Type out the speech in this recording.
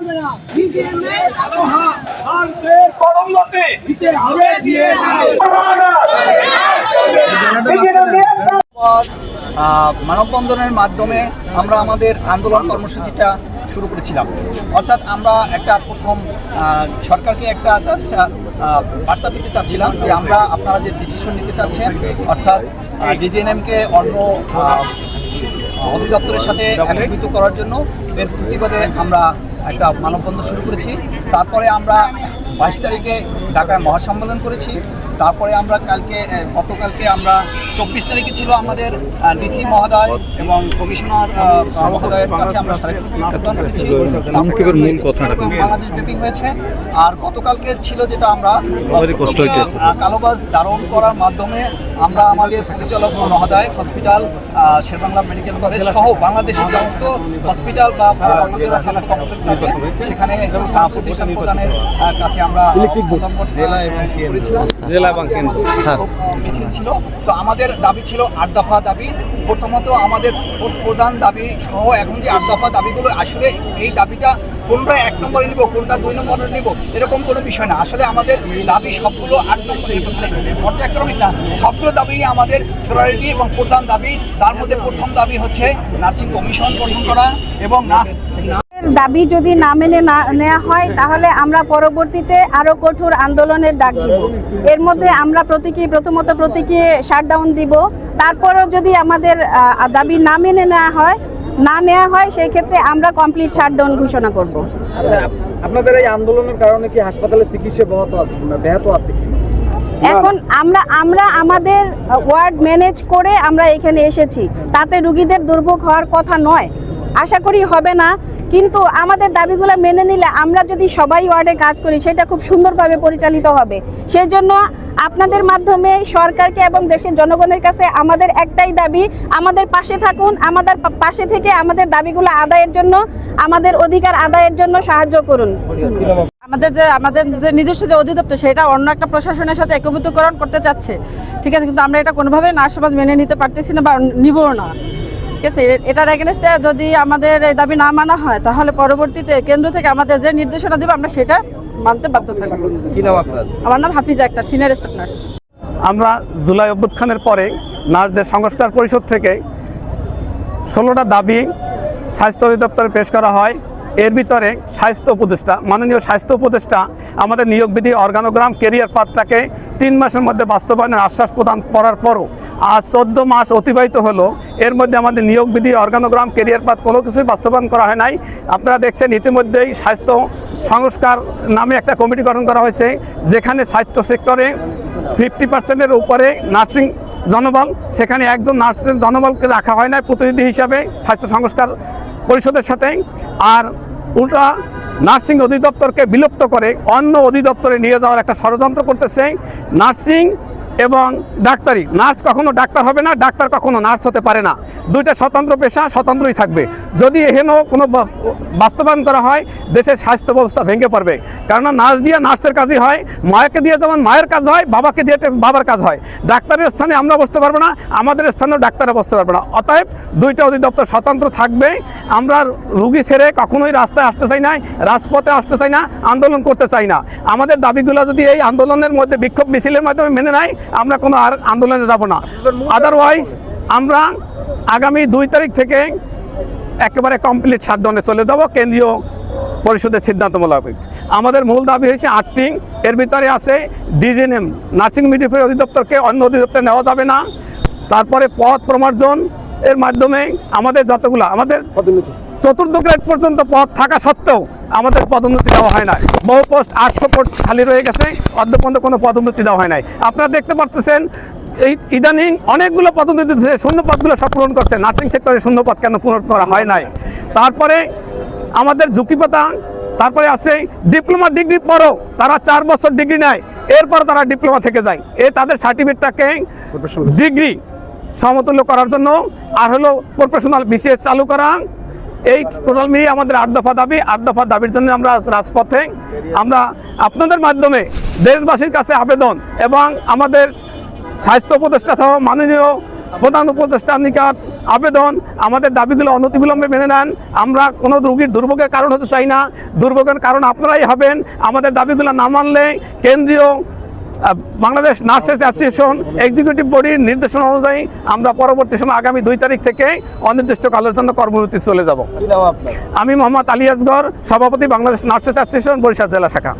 চলবে না। ভারতের পদোন্নতি। দিতে হবে দিয়ে মানববন্ধনের মাধ্যমে আমরা আমাদের আন্দোলন কর্মসূচিটা শুরু করেছিলাম। অর্থাৎ আমরা একটা প্রথম সরকারকে একটা জাস্ট বার্তা দিতে চাচ্ছিলাম যে আমরা আপনারা যে ডিসিশন নিতে চাচ্ছেন অর্থাৎ ডিজিএনএমকে অন্য অধিদপ্তরের সাথে একত্রিত করার জন্য এর প্রতিবাদে আমরা একটা মানববন্ধন শুরু করেছি। তারপরে আমরা বাইশ তারিখে ঢাকায় মহাসম্মেলন করেছি। তারপরে আমরা কালকে গতকালকে আমরা চব্বিশ তারিখে ছিল আমাদের ডিসি মহোদয় এবং কমিশনার মহোদয়ের কাছে আমরা বাংলাদেশ ব্যাপী হয়েছে। আর গতকালকে ছিল যেটা আমরা কালোবাজ ধারণ করার মাধ্যমে আমরা আমাদের পরিচালক মহোদয় হসপিটাল শেরবাংলা মেডিকেল কলেজ সহ বাংলাদেশের সমস্ত হসপিটাল বা স্বাস্থ্য কমপ্লেক্স আছে। সেখানে প্রতিষ্ঠান প্রদানের কাছে আমরা জেলা এবং জেলা এবং কেন্দ্র। মিছিল ছিল। তো আমাদের দাবি ছিল আট দফা দাবি। প্রথমত আমাদের প্রধান দাবি সহ এখন যে আট দফা দাবিগুলো আসলে এই দাবিটা কোনটা এক নম্বরে নিব, কোনটা দুই নম্বরে নিব, এরকম কোনো বিষয় না। আসলে আমাদের দাবি সবগুলো আট নম্বরে মানে পর্যায়ক্রমিক না, সবগুলো দাবি আমাদের প্রায়োরিটি এবং প্রধান দাবি। তার মধ্যে প্রথম দাবি হচ্ছে নার্সিং কমিশন গঠন করা এবং নার্স দাবি যদি না মেনে না নেওয়া হয় তাহলে আমরা পরবর্তীতে আরও কঠোর আন্দোলনের ডাক দিব। এর মধ্যে আমরা প্রতীকী প্রথমত প্রতীকী শাটডাউন দিব। তারপরেও যদি আমাদের দাবি না মেনে নেওয়া হয় না নেওয়া হয় সেই ক্ষেত্রে আমরা কমপ্লিট শাটডাউন ঘোষণা করব। আচ্ছা আপনাদের এই আন্দোলনের কারণে কি হাসপাতালে চিকিৎসা ব্যাহত আছে ব্যাহত আছে কি এখন আমরা আমরা আমাদের ওয়ার্ড ম্যানেজ করে আমরা এখানে এসেছি। তাতে রুগীদের দুর্ভোগ হওয়ার কথা নয়। আশা করি হবে না। কিন্তু আমাদের দাবিগুলো মেনে নিলে আমরা যদি সবাই ওয়ার্ডে কাজ করি, সেটা খুব সুন্দরভাবে পরিচালিত হবে। সেই জন্য আপনাদের মাধ্যমে সরকারকে এবং দেশের জনগণের কাছে আমাদের একটাই দাবি, আমাদের পাশে থাকুন, আমাদের পাশে থেকে আমাদের দাবিগুলো আদায়ের জন্য, আমাদের অধিকার আদায়ের জন্য সাহায্য করুন। আমাদের যে আমাদের যে নিজস্ব যে অধিদপ্তর, সেটা অন্য একটা প্রশাসনের সাথে একভূতকরণ করতে চাচ্ছে। ঠিক আছে, কিন্তু আমরা এটা কোনোভাবেই নার্স সমাজ মেনে নিতে পারতেছি না বা নিবও না। ঠিক আছে এটার এগেনস্টে যদি আমাদের এই দাবি না মানা হয় তাহলে পরবর্তীতে কেন্দ্র থেকে আমাদের যে নির্দেশনা দেবে আমরা সেটা মানতে বাধ্য থাকব কি নাম আপনার? আমার নাম Hafiza Akter senior staff nurse আমরা জুলাই অভ্যুত্থানের পরে নার্সদের সংস্কার পরিষদ থেকে ষোলোটা দাবি স্বাস্থ্য অধিদপ্তরে পেশ করা হয়। এর ভিতরে স্বাস্থ্য উপদেষ্টা মাননীয় স্বাস্থ্য উপদেষ্টা আমাদের নিয়োগবিধি অর্গানোগ্রাম কেরিয়ার পাথটাকে তিন মাসের মধ্যে বাস্তবায়নের আশ্বাস প্রদান করার পরও আজ চোদ্দ মাস অতিবাহিত হলো। এর মধ্যে আমাদের নিয়োগবিধি অর্গানোগ্রাম কেরিয়ার পাথ কোনো কিছুই বাস্তবায়ন করা হয় নাই। আপনারা দেখছেন ইতিমধ্যেই স্বাস্থ্য সংস্কার নামে একটা কমিটি গঠন করা হয়েছে, যেখানে স্বাস্থ্য সেক্টরে ফিফটি পার্সেন্টের উপরে নার্সিং জনবল, সেখানে একজন নার্সের জনবলকে রাখা হয় না প্রতিনিধি হিসাবে স্বাস্থ্য সংস্কার পরিষদের সাথে। আর উল্টা নার্সিং অধিদপ্তরকে বিলুপ্ত করে অন্য অধিদপ্তরে নিয়ে যাওয়ার একটা ষড়যন্ত্র করতেছে। নার্সিং এবং ডাক্তারি, নার্স কখনো ডাক্তার হবে না, ডাক্তার কখনো নার্স হতে পারে না। দুইটা স্বতন্ত্র পেশা স্বতন্ত্রই থাকবে। যদি এখানেও কোনো বাস্তবায়ন করা হয়, দেশের স্বাস্থ্য ব্যবস্থা ভেঙে পড়বে। কেননা নার্স দিয়ে নার্সের কাজই হয়, মায়াকে দিয়ে যেমন মায়ের কাজ হয়, বাবাকে দিয়ে বাবার কাজ হয়। ডাক্তারের স্থানে আমরা বসতে পারব না, আমাদের স্থানেও ডাক্তাররা বসতে পারবে না। অতএব দুইটা অধিদপ্তর স্বতন্ত্র থাকবে। আমরা রুগী ছেড়ে কখনোই রাস্তায় আসতে চাই না, রাজপথে আসতে চাই না, আন্দোলন করতে চাই না। আমাদের দাবিগুলো যদি এই আন্দোলনের মধ্যে বিক্ষোভ মিছিলের মাধ্যমে মেনে নেয় আমরা কোনো আর আন্দোলনে যাব না। আদারওয়াইজ আমরা আগামী দুই তারিখ থেকে একেবারে কমপ্লিট শাটডাউনে চলে যাব, কেন্দ্রীয় পরিষদের সিদ্ধান্ত মোতাবেক আমাদের মূল দাবি হয়েছে আটটি এর ভিতরে আছে ডিজিএনএম নার্সিং মিডিফের অধিদপ্তরকে অন্য অধিদপ্তরে নেওয়া যাবে না। তারপরে পথ প্রমার্জন এর মাধ্যমে আমাদের যতগুলো, আমাদের চতুর্থ গ্রেড পর্যন্ত পদ থাকা সত্ত্বেও আমাদের পদোন্নতি দেওয়া হয় নাই। বহু পোস্ট আটশো পোস্ট খালি রয়ে গেছে অর্ধ পর্যন্ত কোনো পদোন্নতি দেওয়া হয় নাই। আপনারা দেখতে পারতেছেন এই ইদানিং অনেকগুলো পদোন্নতি শূন্য পদগুলো সব পূরণ করছে নার্সিং সেক্টরে শূন্য পদ কেন পূরণ করা হয় নাই? তারপরে আমাদের ঝুঁকিপাতা তারপরে আছে ডিপ্লোমা ডিগ্রি পরও তারা চার বছর ডিগ্রি নেয় এরপর তারা ডিপ্লোমা থেকে যায়। এ তাদের সার্টিফিকেটটাকে ডিগ্রি সমতুল্য করার জন্য আর হলো প্রফেশনাল বিসিএস চালু করা এই টোটাল মিলিয়ে আমাদের আট দফা দাবি, আট দফা দাবির জন্য আমরা রাজপথে। আমরা আপনাদের মাধ্যমে দেশবাসীর কাছে আবেদন এবং আমাদের স্বাস্থ্য উপদেষ্টা সহ মাননীয় প্রধান উপদেষ্টার নিকট আবেদন, আমাদের দাবিগুলো অনতিবিলম্বে মেনে নেন। আমরা কোনো রুগীর দুর্ভোগের কারণ হতে চাই না। দুর্ভোগের কারণ আপনারাই হবেন। আমাদের দাবিগুলো না মানলে কেন্দ্রীয় বাংলাদেশ নার্সেস অ্যাসোসিয়েশন এক্সিকিউটিভ বডির নির্দেশনা অনুযায়ী আমরা পরবর্তী সময় আগামী দুই তারিখ থেকে অনির্দিষ্টকালের জন্য কর্মসূচি চলে যাব। আমি মোহাম্মদ আলী আসগর সভাপতি বাংলাদেশ নার্সেস অ্যাসোসিয়েশন বরিশাল জেলা শাখা।